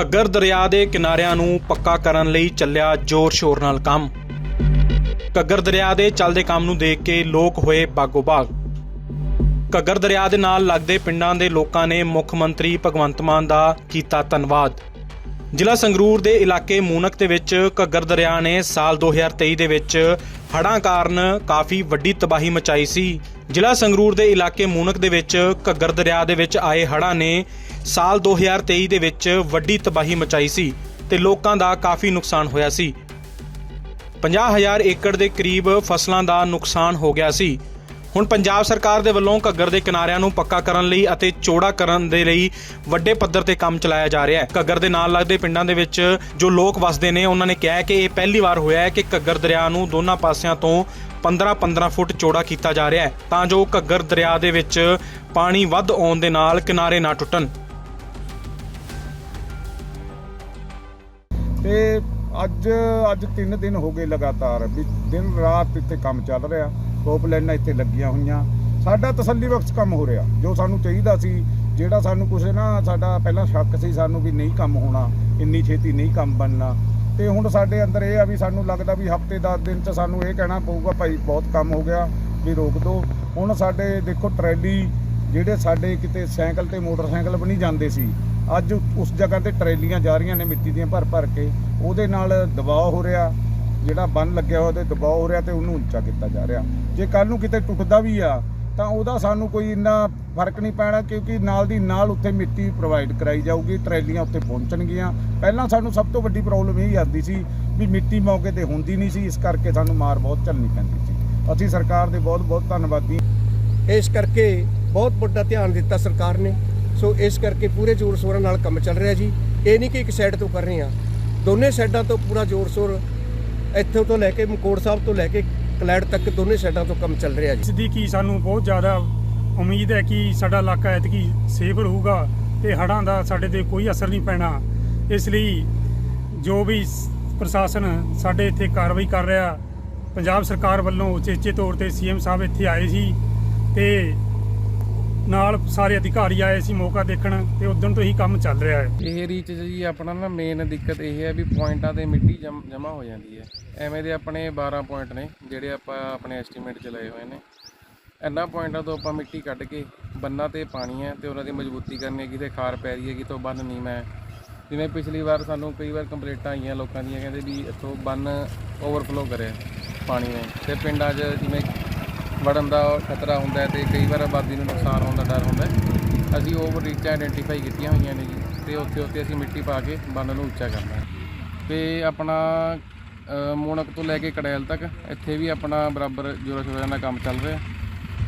ਘੱਗਰ ਦਰਿਆ ਦੇ ਕਿਨਾਰਿਆਂ ਨੂੰ ਪੱਕਾ ਕਰਨ ਲਈ ਚੱਲਿਆ ਜ਼ੋਰ-ਸ਼ੋਰ ਨਾਲ ਕੰਮ। ਘੱਗਰ ਦਰਿਆ ਦੇ ਚੱਲਦੇ ਕੰਮ ਨੂੰ ਦੇਖ ਕੇ ਲੋਕ ਹੋਏ ਬਾਗੋ-ਬਾਗ। ਘੱਗਰ ਦਰਿਆ ਦੇ ਨਾਲ ਲੱਗਦੇ ਪਿੰਡਾਂ ਦੇ ਲੋਕਾਂ ਨੇ ਮੁੱਖ ਮੰਤਰੀ ਭਗਵੰਤ ਮਾਨ ਦਾ ਕੀਤਾ ਧੰਨਵਾਦ। ਜ਼ਿਲ੍ਹਾ ਸੰਗਰੂਰ ਦੇ ਇਲਾਕੇ ਮੂਨਕ ਦੇ ਵਿੱਚ ਘੱਗਰ ਦਰਿਆ ਨੇ ਸਾਲ 2023 ਦੇ ਵਿੱਚ ਹੜ੍ਹਾਂ ਕਾਰਨ ਕਾਫੀ ਵੱਡੀ ਤਬਾਹੀ ਮਚਾਈ ਸੀ। ਜ਼ਿਲ੍ਹਾ ਸੰਗਰੂਰ ਦੇ ਇਲਾਕੇ ਮੂਨਕ ਦੇ ਵਿੱਚ ਘੱਗਰ ਦਰਿਆ ਦੇ ਵਿੱਚ ਆਏ ਹੜ੍ਹਾਂ ਨੇ ਸਾਲ 2023 ਦੇ ਵਿੱਚ ਵੱਡੀ ਤਬਾਹੀ ਮਚਾਈ ਸੀ ਤੇ ਲੋਕਾਂ ਦਾ ਕਾਫੀ ਨੁਕਸਾਨ ਹੋਇਆ ਸੀ। 50000 ਏਕੜ ਦੇ ਕਰੀਬ ਫਸਲਾਂ ਦਾ ਨੁਕਸਾਨ ਹੋ ਗਿਆ ਸੀ। ਹੁਣ ਪੰਜਾਬ ਸਰਕਾਰ ਦੇ ਵੱਲੋਂ ਘੱਗਰ ਦੇ ਕਿਨਾਰਿਆਂ ਨੂੰ ਪੱਕਾ ਕਰਨ ਲਈ ਅਤੇ ਚੌੜਾ ਕਰਨ ਦੇ ਲਈ ਵੱਡੇ ਪੱਧਰ ਤੇ ਕੰਮ ਚਲਾਇਆ ਜਾ ਰਿਹਾ ਹੈ। ਘੱਗਰ ਦੇ ਨਾਲ ਲੱਗਦੇ ਪਿੰਡਾਂ ਦੇ ਵਿੱਚ ਜੋ ਲੋਕ ਵਸਦੇ ਨੇ, ਉਹਨਾਂ ਨੇ ਕਿਹਾ ਕਿ ਇਹ ਪਹਿਲੀ ਵਾਰ ਹੋਇਆ ਹੈ ਕਿ ਘੱਗਰ ਦਰਿਆ ਨੂੰ ਦੋਨਾਂ ਪਾਸਿਆਂ ਤੋਂ 15-15 ਫੁੱਟ ਚੌੜਾ ਕੀਤਾ ਜਾ ਰਿਹਾ ਹੈ ਤਾਂ ਜੋ ਘੱਗਰ ਦਰਿਆ ਦੇ ਵਿੱਚ ਪਾਣੀ ਵੱਧ ਆਉਣ ਦੇ ਨਾਲ ਕਿਨਾਰੇ ਨਾ ਟੁੱਟਣ। ਤੇ ਅੱਜ ਅੱਜ 3 ਦਿਨ ਹੋ ਗਏ ਲਗਾਤਾਰ, ਵੀ ਦਿਨ ਰਾਤ ਇੱਥੇ ਕੰਮ ਚੱਲ ਰਿਹਾ ਟੋਪਲਾਈਨਾਂ ਇੱਥੇ ਲੱਗੀਆਂ ਹੋਈਆਂ। ਸਾਡਾ ਤਸੱਲੀ ਬਖਸ਼ ਕੰਮ ਹੋ ਰਿਹਾ। ਜੋ ਸਾਨੂੰ ਚਾਹੀਦਾ ਸੀ, ਜਿਹੜਾ ਸਾਨੂੰ ਕੁਛ ਨਾ, ਸਾਡਾ ਪਹਿਲਾਂ ਸ਼ੱਕ ਸੀ ਸਾਨੂੰ ਵੀ ਨਹੀਂ ਕੰਮ ਹੋਣਾ, ਇੰਨੀ ਛੇਤੀ ਨਹੀਂ ਕੰਮ ਬਣਨਾ। ਤੇ ਹੁਣ ਸਾਡੇ ਅੰਦਰ ਇਹ ਆ ਵੀ ਸਾਨੂੰ ਲੱਗਦਾ ਵੀ ਹਫ਼ਤੇ 10 ਦਿਨ ਚ ਸਾਨੂੰ ਇਹ ਕਹਿਣਾ ਪਊਗਾ, ਭਾਈ ਬਹੁਤ ਕੰਮ ਹੋ ਗਿਆ, ਵੀ ਰੋਕ ਦਿਓ ਹੁਣ ਸਾਡੇ ਦੇਖੋ ਟਰੈਲੀ, ਜਿਹੜੇ ਸਾਡੇ ਕਿਤੇ ਸਾਈਕਲ ਤੇ ਮੋਟਰਸਾਈਕਲ ਵੀ ਨਹੀਂ ਜਾਂਦੇ ਸੀ ਅੱਜ ਉਸ ਜਗ੍ਹਾ ਤੇ ਟਰੈਲੀਆਂ ਜਾ ਰਹੀਆਂ ਨੇ ਮਿੱਟੀ ਦੀਆਂ ਭਰ ਭਰ ਕੇ, ਉਹਦੇ ਨਾਲ ਦਬਾਅ ਹੋ ਰਿਹਾ, ਜਿਹੜਾ ਬੰਨ ਲੱਗਿਆ ਹੋਇਆ ਉਹਦੇ ਦਬਾਅ ਹੋ ਰਿਹਾ ਤੇ ਉਹਨੂੰ ਉੱਚਾ ਕੀਤਾ ਜਾ ਰਿਹਾ। ਜੇ ਕੱਲ ਨੂੰ ਕਿਤੇ ਟੁੱਟਦਾ ਵੀ ਆ, ਤਾਂ ਉਹਦਾ ਸਾਨੂੰ ਕੋਈ ਇੰਨਾ ਫ਼ਰਕ ਨਹੀਂ ਪੈਣਾ ਕਿਉਂਕਿ ਨਾਲ ਦੀ ਨਾਲ ਉੱਥੇ ਮਿੱਟੀ ਪ੍ਰੋਵਾਈਡ ਕਰਾਈ ਜਾਊਗੀ, ਟਰੈਲੀਆਂ ਉੱਥੇ ਪਹੁੰਚਣਗੀਆਂ। ਪਹਿਲਾਂ ਸਾਨੂੰ ਸਭ ਤੋਂ ਵੱਡੀ ਪ੍ਰੋਬਲਮ ਇਹ ਆਉਂਦੀ ਸੀ ਵੀ ਮਿੱਟੀ ਮੌਕੇ ਤੇ ਹੁੰਦੀ ਨਹੀਂ ਸੀ, ਇਸ ਕਰਕੇ ਸਾਨੂੰ ਮਾਰ ਬਹੁਤ ਝੱਲਣੀ ਪੈਂਦੀ ਸੀ। ਅਸੀਂ ਸਰਕਾਰ ਦੇ ਬਹੁਤ ਬਹੁਤ ਧੰਨਵਾਦੀ। ਇਸ ਕਰਕੇ ਬਹੁਤ ਵੱਡਾ ਧਿਆਨ ਦਿੱਤਾ ਸਰਕਾਰ ਨੇ। ਸੋ ਇਸ ਕਰਕੇ ਪੂਰੇ ਜ਼ੋਰ ਸ਼ੋਰਾਂ ਨਾਲ ਕੰਮ ਚੱਲ ਰਿਹਾ ਜੀ। ਇਹ ਨਹੀਂ ਕਿ ਇੱਕ ਸਾਈਡ ਤੋਂ ਕਰ ਰਹੇ ਆ ਦੋਨੇ ਸਾਈਡਾਂ ਤੋਂ ਪੂਰਾ ਜ਼ੋਰ ਸ਼ੋਰ ਇੱਥੋਂ ਤੋਂ ਲੈ ਕੇ ਮਕੋੜ ਸਾਹਿਬ ਤੋਂ ਲੈ ਕੇ ਕਲੈੜ ਤੱਕ ਦੋਨੇ ਸਾਈਡਾਂ ਤੋਂ ਕੰਮ ਚੱਲ ਰਿਹਾ ਜੀ। ਇਸ ਦੀ ਕੀ ਸਾਨੂੰ ਬਹੁਤ ਜ਼ਿਆਦਾ ਉਮੀਦ ਹੈ ਕਿ ਸਾਡਾ ਇਲਾਕਾ ਐਤਕੀ ਸੇਫ ਰਹੂਗਾ ਤੇ ਹੜ੍ਹਾਂ ਦਾ ਸਾਡੇ ਤੇ ਕੋਈ ਅਸਰ ਨਹੀਂ ਪੈਣਾ। ਇਸ ਲਈ ਜੋ ਵੀ ਪ੍ਰਸ਼ਾਸਨ ਸਾਡੇ ਇੱਥੇ ਕਾਰਵਾਈ ਕਰ ਰਿਹਾ, ਪੰਜਾਬ ਸਰਕਾਰ ਵੱਲੋਂ ਉਚੇਚੇ ਤੌਰ ਤੇ ਸੀਐਮ ਸਾਹਿਬ ਇੱਥੇ ਆਏ ਸੀ ਤੇ ਨਾਲ ਸਾਰੇ ਅਧਿਕਾਰੀ ਆਏ ਸੀ ਮੌਕਾ ਦੇਖਣ ਤੇ ਉਦੋਂ ਤੋਂ ਹੀ ਕੰਮ ਚੱਲ ਰਿਹਾ ਹੈ। ਇਹ ਰੀਚ ਜੀ, ਆਪਣਾ ਨਾ ਮੇਨ ਦਿੱਕਤ ਇਹ ਹੈ ਵੀ ਪੁਆਇੰਟਾਂ ਤੇ ਮਿੱਟੀ ਜਮ੍ਹਾਂ ਹੋ ਜਾਂਦੀ ਹੈ। ਐਵੇਂ ਦੇ ਆਪਣੇ 12 ਪੁਆਇੰਟ ਨੇ ਜਿਹੜੇ ਆਪਾਂ ਆਪਣੇ ਐਸਟੀਮੇਟ 'ਚ ਲਏ ਹੋਏ ਨੇ। ਇਹਨਾਂ ਪੁਆਇੰਟਾਂ ਤੋਂ ਆਪਾਂ ਮਿੱਟੀ ਕੱਢ ਕੇ ਬੰਨਾਂ ਤੇ ਪਾਣੀ ਹੈ ਤੇ ਉਹਨਾਂ ਦੀ ਮਜ਼ਬੂਤੀ ਕਰਨੀ ਹੈ ਕਿਤੇ ਖਾਰ ਪੈ ਰਹੀ ਹੈ ਕਿਤੋਂ ਬੰਨ ਨਹੀਂ ਮੈਂ। ਜਿਵੇਂ ਪਿਛਲੀ ਵਾਰ ਸਾਨੂੰ ਕਈ ਵਾਰ ਕੰਪਲੇਂਟਾਂ ਆਈਆਂ ਲੋਕਾਂ ਦੀਆਂ, ਕਹਿੰਦੇ ਵੀ ਇੱਥੋਂ ਬੰਨ ਓਵਰਫਲੋ ਕਰਿਆ ਪਾਣੀ ਨੇ। ਤੇ ਪਿੰਡਾਂ 'ਚ ਜਿਵੇਂ ਵੜਨ ਦਾ ਖਤਰਾ ਹੁੰਦਾ ਹੈ ਤੇ ਕਈ ਵਾਰ ਆਬਾਦੀ ਨੂੰ ਨੁਕਸਾਨ ਹੋਣ ਦਾ ਡਰ ਹੁੰਦਾ ਹੈ। ਅਸੀਂ ਓਵਰ ਰੀਚ ਆਇਡੈਂਟੀਫਾਈ ਕੀਤੀਆਂ ਹੋਈਆਂ ਨੇ ਜੀ ਤੇ ਉੱਥੇ ਉੱਥੇ ਅਸੀਂ ਮਿੱਟੀ ਪਾ ਕੇ ਬੰਨ ਨੂੰ ਉੱਚਾ ਕਰਨਾ ਹੈ। ਤੇ ਆਪਣਾ ਮੋਣਕ ਤੋਂ ਲੈ ਕੇ ਕੜੈਲ ਤੱਕ ਇੱਥੇ ਵੀ ਆਪਣਾ ਬਰਾਬਰ ਜੋਰਾਂ ਸ਼ੋਰਾਂ ਦਾ ਕੰਮ ਚੱਲ ਰਿਹਾ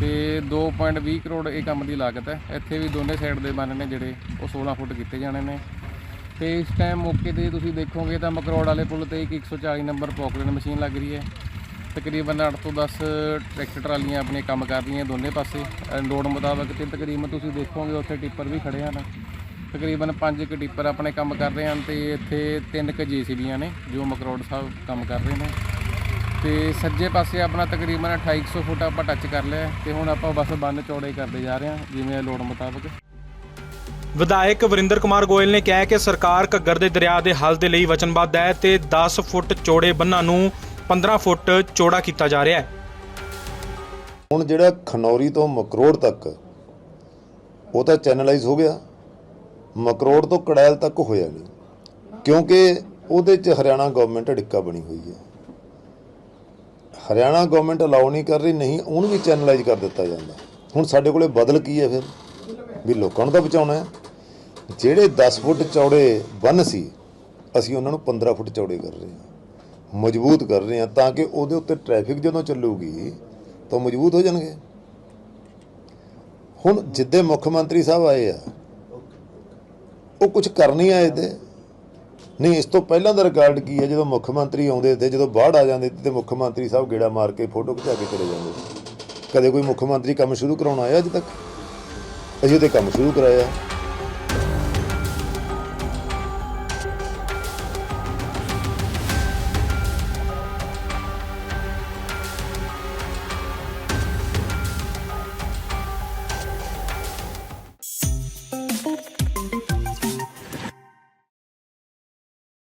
ਤੇ 2.20 ਕਰੋੜ ਇਹ ਕੰਮ ਦੀ ਲਾਗਤ ਹੈ। ਇੱਥੇ ਵੀ ਦੋਨੇ ਸਾਈਡ ਦੇ ਬੰਨ ਨੇ ਜਿਹੜੇ ਉਹ 16 ਫੁੱਟ ਕੀਤੇ ਜਾਣੇ ਨੇ। ਤੇ ਇਸ ਟਾਈਮ ਮੌਕੇ ਤੇ ਤੁਸੀਂ ਦੇਖੋਗੇ ਤਾਂ ਮਕਰੋੜ ਵਾਲੇ ਪੁਲ ਤੇ ਇੱਕ 140 ਨੰਬਰ ਪੋਕਲੇਨ ਮਸ਼ੀਨ ਲੱਗ ਰਹੀ ਹੈ। ਤਕਰੀਬਨ 8 ਤੋਂ 10 ਟਰੈਕਟਰ ਟਰਾਲੀਆਂ ਆਪਣੇ ਕੰਮ ਕਰ ਰਹੀਆਂ ਦੋਨੇ ਪਾਸੇ। ਅ, ਲੋੜ ਮੁਤਾਬਕ ਤੇ ਤਕਰੀਬਨ ਤੁਸੀਂ ਦੇਖੋਗੇ ਉੱਥੇ ਟਿੱਪਰ ਵੀ ਖੜੇ ਹਨ। ਤਕਰੀਬਨ 5 ਕੁ ਟਿੱਪਰ ਆਪਣੇ ਕੰਮ ਕਰ ਰਹੇ ਹਨ ਤੇ ਇੱਥੇ 3 ਕੁ ਜੀਸੀਬੀਆਂ ਨੇ ਜੋ ਮਕਰੋੜ ਸਾਹਿਬ ਕੰਮ ਕਰ ਰਹੇ ਨੇ। ਤੇ ਸੱਜੇ ਪਾਸੇ ਆਪਣਾ ਤਕਰੀਬਨ 2800 ਫੁੱਟ ਆਪਾਂ ਟੱਚ ਕਰ ਲਿਆ ਹੈ ਤੇ ਹੁਣ ਆਪਾਂ ਬਸ ਬੰਨ ਚੌੜੇ ਕਰਦੇ ਜਾ ਰਹੇ ਹਾਂ ਜਿਵੇਂ ਲੋੜ ਮੁਤਾਬਕ। ਵਿਧਾਇਕ ਵਰਿੰਦਰ ਕੁਮਾਰ ਗੋਇਲ ਨੇ ਕਿਹਾ ਕਿ ਸਰਕਾਰ ਘੱਗਰ ਦੇ ਦਰਿਆ ਦੇ ਹੱਲ ਦੇ ਲਈ ਵਚਨਬੱਧ ਹੈ ਤੇ 10 ਫੁੱਟ ਚੌੜੇ ਬੰਨਾਂ ਨੂੰ 15 ਫੁੱਟ ਚੌੜਾ ਕੀਤਾ ਜਾ ਰਿਹਾ ਹੈ। ਹੁਣ ਜਿਹੜਾ ਖਨੌਰੀ ਤੋਂ ਮਕਰੋੜ ਤੱਕ ਉਹ ਤਾਂ ਚੈਨਲਾਈਜ਼ ਹੋ ਗਿਆ। ਮਕਰੋੜ ਤੋਂ ਕੜੈਲ ਤੱਕ ਹੋਇਆ ਨਹੀਂ, ਕਿਉਂਕਿ ਉਹਦੇ 'ਚ ਹਰਿਆਣਾ ਗਵਰਨਮੈਂਟ ਅੜਿੱਕਾ ਬਣੀ ਹੋਈ ਹੈ। ਹਰਿਆਣਾ ਗਵਰਨਮੈਂਟ ਅਲਾਉ ਨਹੀਂ ਕਰ ਰਹੀ, ਨਹੀਂ, ਉਹਨੂੰ ਵੀ ਚੈਨਲਾਈਜ਼ ਕਰ ਦਿੱਤਾ ਜਾਂਦਾ। ਹੁਣ ਸਾਡੇ ਕੋਲੇ ਬਦਲ ਕੀ ਹੈ ਫਿਰ? ਵੀ ਲੋਕਾਂ ਨੂੰ ਤਾਂ ਬਚਾਉਣਾ ਹੈ। ਜਿਹੜੇ 10 ਫੁੱਟ ਚੌੜੇ ਬੰਨ ਸੀ, ਅਸੀਂ ਉਹਨਾਂ ਨੂੰ 15 ਫੁੱਟ ਚੌੜੇ ਕਰ ਰਹੇ ਹਾਂ। ਮਜ਼ਬੂਤ ਕਰ ਰਹੇ ਹਾਂ ਤਾਂ ਕਿ ਉਹਦੇ ਉੱਤੇ ਟ੍ਰੈਫਿਕ ਜਦੋਂ ਚੱਲੂਗੀ ਤਾਂ ਉਹ ਮਜ਼ਬੂਤ ਹੋ ਜਾਣਗੇ। ਹੁਣ ਜਿੱਦੇ ਮੁੱਖ ਮੰਤਰੀ ਸਾਹਿਬ ਆਏ ਆ, ਉਹ ਕੁਝ ਕਰ ਨਹੀਂ ਆਏ ਤੇ ਨਹੀਂ, ਇਸ ਤੋਂ ਪਹਿਲਾਂ ਦਾ ਰਿਕਾਰਡ ਕੀ ਹੈ, ਜਦੋਂ ਮੁੱਖ ਮੰਤਰੀ ਆਉਂਦੇ ਤੇ ਜਦੋਂ ਬਾੜ ਆ ਜਾਂਦੇ ਤੇ ਮੁੱਖ ਮੰਤਰੀ ਸਾਹਿਬ ਗੇੜਾ ਮਾਰ ਕੇ ਫੋਟੋ ਖਿਚਾ ਕੇ ਚਲੇ ਜਾਂਦੇ ਕਦੇ ਕੋਈ ਮੁੱਖ ਮੰਤਰੀ ਕੰਮ ਸ਼ੁਰੂ ਕਰਾਉਣ ਆਇਆ ਅੱਜ ਤੱਕ? ਅਸੀਂ ਉਹਦੇ ਕੰਮ ਸ਼ੁਰੂ ਕਰਾਇਆ